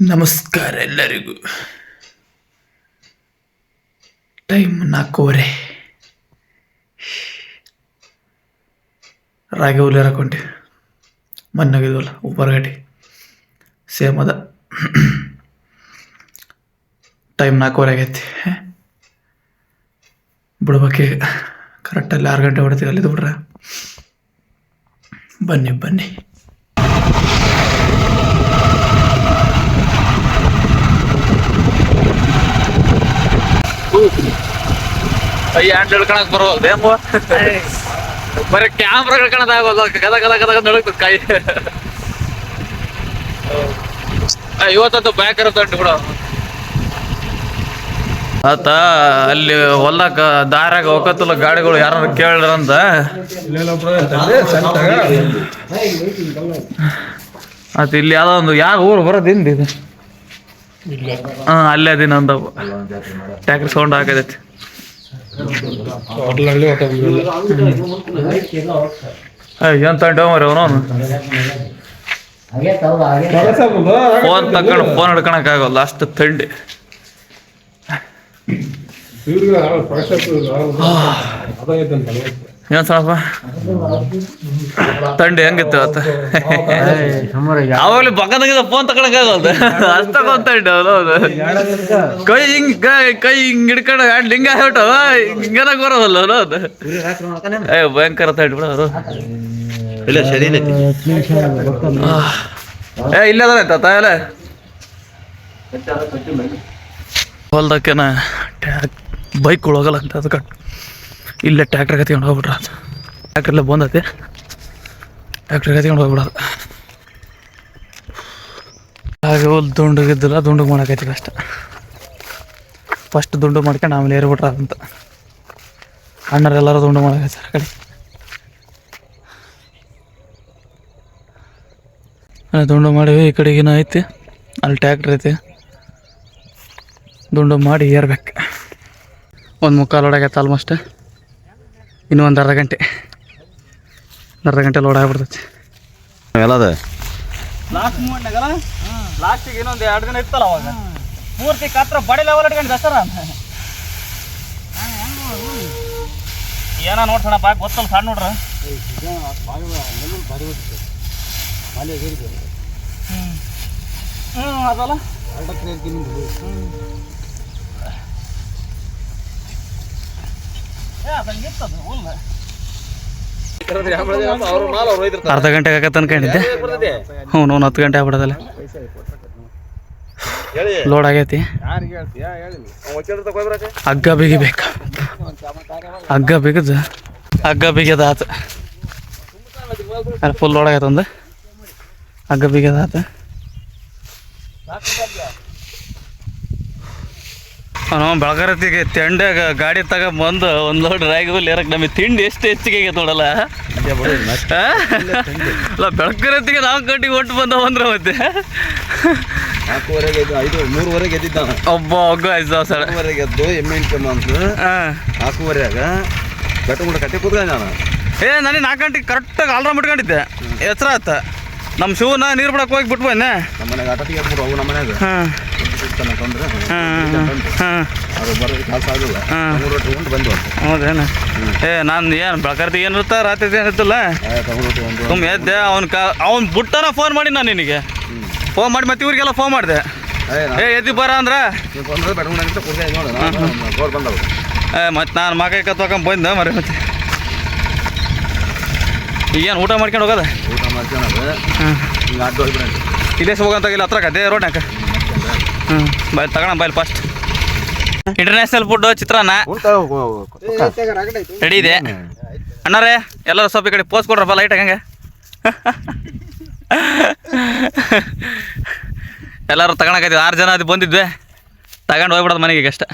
ನಮಸ್ಕಾರ ಎಲ್ಲರಿಗೂ. ಟೈಮ್ ನಾಲ್ಕೂವರೆ ರಾಗಿ ಹುಲಿ ಹಾಕೊಂಡೆ. ಮೊನ್ನೆ ಹೋಗಿದ್ವಲ್ಲ ಉಪ್ಪರಗಟ್ಟಿ ಸೇಮ್ ಅದ ಟೈಮ್ ನಾಲ್ಕೂವರೆ ಆಗೈತಿ. ಬಿಡ್ಬೇಕೀಗ ಕರೆಕ್ಟಲ್ಲಿ ಆರು ಗಂಟೆ ಹೊಡ್ತೀವಿ ಅಲ್ಲಿದ್ದು ಬಿಡ್ರ. ಬನ್ನಿ ಬನ್ನಿ. ಕೈ ಹ್ಯಾಂಡ್ ಹಿಡ್ಕೊಳಕ್ ಬರೋಲ್ದು ಏನ್ ಬರೀ ಕ್ಯಾಮ್ರಾ ಹಿಡ್ಕೊಳದಾಗೋದು ಕದ ಕದ ಕದ ನಡುಕ್ತದ ಕೈ. ಇವತ್ತಂತೂ ಬ್ಯಾಕ್ ಇರುತ್ತೆ ಬಿಡ. ಆತ, ಅಲ್ಲಿ ಹೊಲಕ್ಕ, ದಾರ್ಯಾಗ ಹೋಗತ್ತಲ್ಲ ಗಾಡಿಗಳು ಯಾರು ಕೇಳ್ರಂತ ಆತ, ಇಲ್ಲಿ ಯಾವ್ದೋ ಒಂದು ಯಾವ ಊರು ಬರೋದು ಹಿಂದಿ ಇದು. ಹಾ ಅಲ್ಲೇ ಅದಿನ ಅಂತ ಟ್ಯಾಕ್ರಿ ಸೌಂಡ್ ಆಗದೈತಿ ಏನ್ ತಗೊಂಡು ಮರಿ ಅವನು ಫೋನ್ ತಕೊಂಡು ಫೋನ್ ಹಿಡ್ಕೊಳಕ್ ಆಗೋಲ್ಲ ಅಷ್ಟು ಥಂಡಿ ಏನ್ ಸ್ವಲ್ಪ ತಂಡಿ ಹೆಂಗಿತ್ತು ಅವತ್ತು? ಅವಾಗಲೇ ಪಕ್ಕದಾಗಿದ್ದ ಫೋನ್ ತಗೊಳಕ್ ಆಗಲ್ದು. ಅಷ್ಟ ಅವ್ರು ಹೌದು ಕೈ ಹಿಂಗ್ ಕೈ ಕೈ ಹಿಂಗ್ ಹಿಡ್ಕೊಂಡು ಹ್ಯಾಂಡ್ ಹಿಂಗ ಹೇಳ್ಬಿಟ್ಟು ಹಿಂಗನ ಬರೋದಲ್ಲ ಹೌದು ಏ ಭಯಂಕರ ತಂಡಿ ಬಿಡ ಅವರು ಇಲ್ಲ ಸರಿ ಏ ಇಲ್ಲೇ ಅದ ತಾತ ಎಲ್ಲ ಹೊಲ್ದಕ್ಕೆನ ಟ್ಯಾಕ್ ಬೈಕ್ ಹೋಗಲ್ಲ ಅಂತ ಅದಕ್ಕೆ ಇಲ್ಲೇ ಟ್ಯಾಕ್ಟ್ರ್ ಕತ್ಕೊಂಡು ಹೋಗ್ಬಿಟ್ರ. ಟ್ಯಾಕ್ಟ್ರಲ್ಲೇ ಬಂದೈತಿ. ಟ್ಯಾಕ್ಟ್ರ್ ಕತ್ಕೊಂಡು ಹೋಗ್ಬಿಡೋದು. ಹಾಗೆ ಒಂದು ದುಂಡಗಿದ್ದಿಲ್ಲ ದುಂಡು ಮಾಡಕೈತಿ ಅಷ್ಟೆ. ಫಸ್ಟ್ ದುಂಡು ಮಾಡ್ಕೊಂಡು ಆಮೇಲೆ ಏರ್ಬಿಟ್ರ ಅಂತ ಅಣ್ಣರೆಲ್ಲರೂ ದುಂಡು ಮಾಡೋಕೈತಾರೆ ಕಡೆ. ದುಂಡು ಮಾಡಿವಿ, ಈ ಕಡೆಗಿನ ಐತಿ. ಅಲ್ಲಿ ಟ್ಯಾಕ್ಟ್ರ್ ಐತಿ. ದುಂಡು ಮಾಡಿ ಏರ್ಬೇಕು. ಒಂದು ಮುಕ್ಕಾಲು ಹೊಡಾಗೈತೆ ಆಲ್ಮೋಸ್ಟ್ ಇನ್ನೂ ಒಂದು ಅರ್ಧ ಗಂಟೆ. ಅರ್ಧ ಗಂಟೆ ಲೋಡ್ ಆಗ್ಬಿಡ್ತೈತಿ. ಎಲ್ಲದ ಲಾಸ್ಟ್ ಮೂಮೆಂಟ್ನಾಗಲ್ಲ ಲಾಸ್ಟಿಗೆ ಇನ್ನೊಂದು ಎರಡು ದಿನ ಇತ್ತಲ್ಲ ಅವಾಗ? ಪೂರ್ತಿ ಕತ್ರ ಬಡಿ ಲೆವೆಲ್ ಇಟ್ಕೊಂಡು ದಸರಾ ಏನ ನೋಡ್ಸೋಣ ಬಾಯ್ ಗೊತ್ತಲ್ಲ ಸಣ್ಣ ನೋಡ್ರ ಹ್ಞೂ ಅದಲ್ಲ? ಅರ್ಧ ಗಂಟೆ ಆಗತ್ತೆ ಅನ್ಕೊಂಡಿದ್ದೆ ಹ್ಞೂ ನೋನ್ ಹತ್ತು ಗಂಟೆ ಆಗ್ಬಿಡೋದಲ್ಲ. ಲೋಡ್ ಆಗೈತಿ. ಹಗ್ಗ ಬಿಗಿಬೇಕು. ಹಗ್ಗ ಬಿಗಿದು, ಹಗ್ಗ ಬಿಗದ ಆತ. ಫುಲ್ ಲೋಡ್ ಆಗೈತೆ ಒಂದು. ಹಗ್ಗ ಬಿಗದ ಆತ. ನಾವು ಬೆಳಗಾರತಿಗೆ ತೆಂಡಾಗ ಗಾಡಿ ತಗ ಬಂದು ಒಂದು ಲೋಡ್ ರಾಗಿ ಹುಲ್ ಏರಕ್ಕೆ ನಮಗೆ ತಿಂಡಿ ಎಷ್ಟು ಹೆಚ್ಚಿಗೆ ಆಗೈತೆ ನೋಡಲ್ಲ? ಅಲ್ಲ ಹೊತ್ತಿಗೆ ನಾವು ಗಂಟೆಗೆ ಒಟ್ಟು ಬಂದವ ಅಂದ್ರೆ ಮತ್ತೆ. ಐದು ಮೂರುವರೆಗೆ ಎದ್ದಿದ್ದ. ಒಬ್ಬ ಒಗ್ಗ ಸಳ ನಾಲ್ಕೂವರೆಗೆ ಎದ್ದು ಎಮ್ಮೆ ಇನ್ಕಮ್ ಅಂತ ಹಾಂ. ನಾಲ್ಕೂವರೆಯಾಗ ಬೆಟ್ಟ ಕೂಡ ಕಟ್ಟಿ ಕೂತ್ಕೊಂಡೆ ನಾನು. ಏ ನನಗೆ ನಾಲ್ಕು ಗಂಟೆಗೆ ಕರೆಕ್ಟಾಗಿ ಆಲ್ರಾಮ್ ಇಟ್ಕೊಂಡಿದ್ದೆ. ಎಚ್ಚರ ಆತ. ನಮ್ಮ ಶೂನ ನೀರು ಬಿಡಕ್ಕೆ ಹೋಗಿ ಬಿಟ್ಬೋದೇ ಬಂದೆ ನಮ್ಮ ಮನೆಗೆ ಆಟೋಟಿಗೆ ಎದ್ಬಿಡು ಅವು ನಮ್ಮ ಮನೆಯಾಗ ಹಾಂ ಅಂತಂದ್ರೆ ಹಾಂ ಅದು ಬರೋದು ಕೆಲಸ ಆಗಿಲ್ಲ ಹಾಂ. ಮೂರು ರೊಟ್ಟಿ ಉಂಟು ಬಂದು ಅಂತ ಹೌದೇನು? ಏ ನಾನು ಏನು ಬೆಳಕರ್ತಿ ಏನಿರ್ತ ರಾತ್ರಿ ಏನಿರ್ತಲ್ಲ ತಗೊಂಡು ರೊಟ್ಟಿ ಒಂದು ತುಂಬ ಎದ್ದೆ ಅವ್ನ ಕಾ ಅವ್ನು ಬಿಟ್ಟನ ಫೋನ್ ಮಾಡಿ ನಾನು ನಿನಗೆ. ಫೋನ್ ಮಾಡಿ ಮತ್ತೆ ಇವ್ರಿಗೆಲ್ಲ ಫೋನ್ ಮಾಡಿದೆ. ಏ ಎದ್ದು ಬರ ಅಂದ್ರೆ? ಏ ಮತ್ತೆ ನಾನು ಮಗ ಕತ್ಕೊಂಡ್ ಬಂದೆ ಮರಿ ಮತ್ತೆ. ಈಗೇನು ಊಟ ಮಾಡ್ಕೊಂಡು ಹೋಗೋದ? ಊಟ ಮಾಡ್ಕೊಂಡು ಇಲ್ಲೇ ಹೋಗಂತ ಇಲ್ಲ ಹತ್ರ ಅದೇ ರೋಡ್ನಾಗ ಹ್ಞೂ ಬಾಯ್ ತಗೋಣ ಬಾಯ್ ಫಸ್ಟ್ ಇಂಟರ್ನ್ಯಾಷನಲ್ ಫುಡ್ ಚಿತ್ರಾನ್ನ. ರೆಡಿ ಇದೆ. ಅಣ್ಣರೇ, ಎಲ್ಲರೂ ಸ್ವಲ್ಪ ಈ ಕಡೆ ಪೋಸ್ ಕೊಡ್ರಪ್ಪ ಲೈಟ್ ಹಂಗೆ. ಎಲ್ಲರೂ ತಗೊಳಕೈತಿ ಆರು ಜನ ಅದು ಬಂದಿದ್ವಿ. ತಗೊಂಡು ಹೋಗ್ಬಿಡೋದು ಮನೆಗೆ ಅಷ್ಟೇ.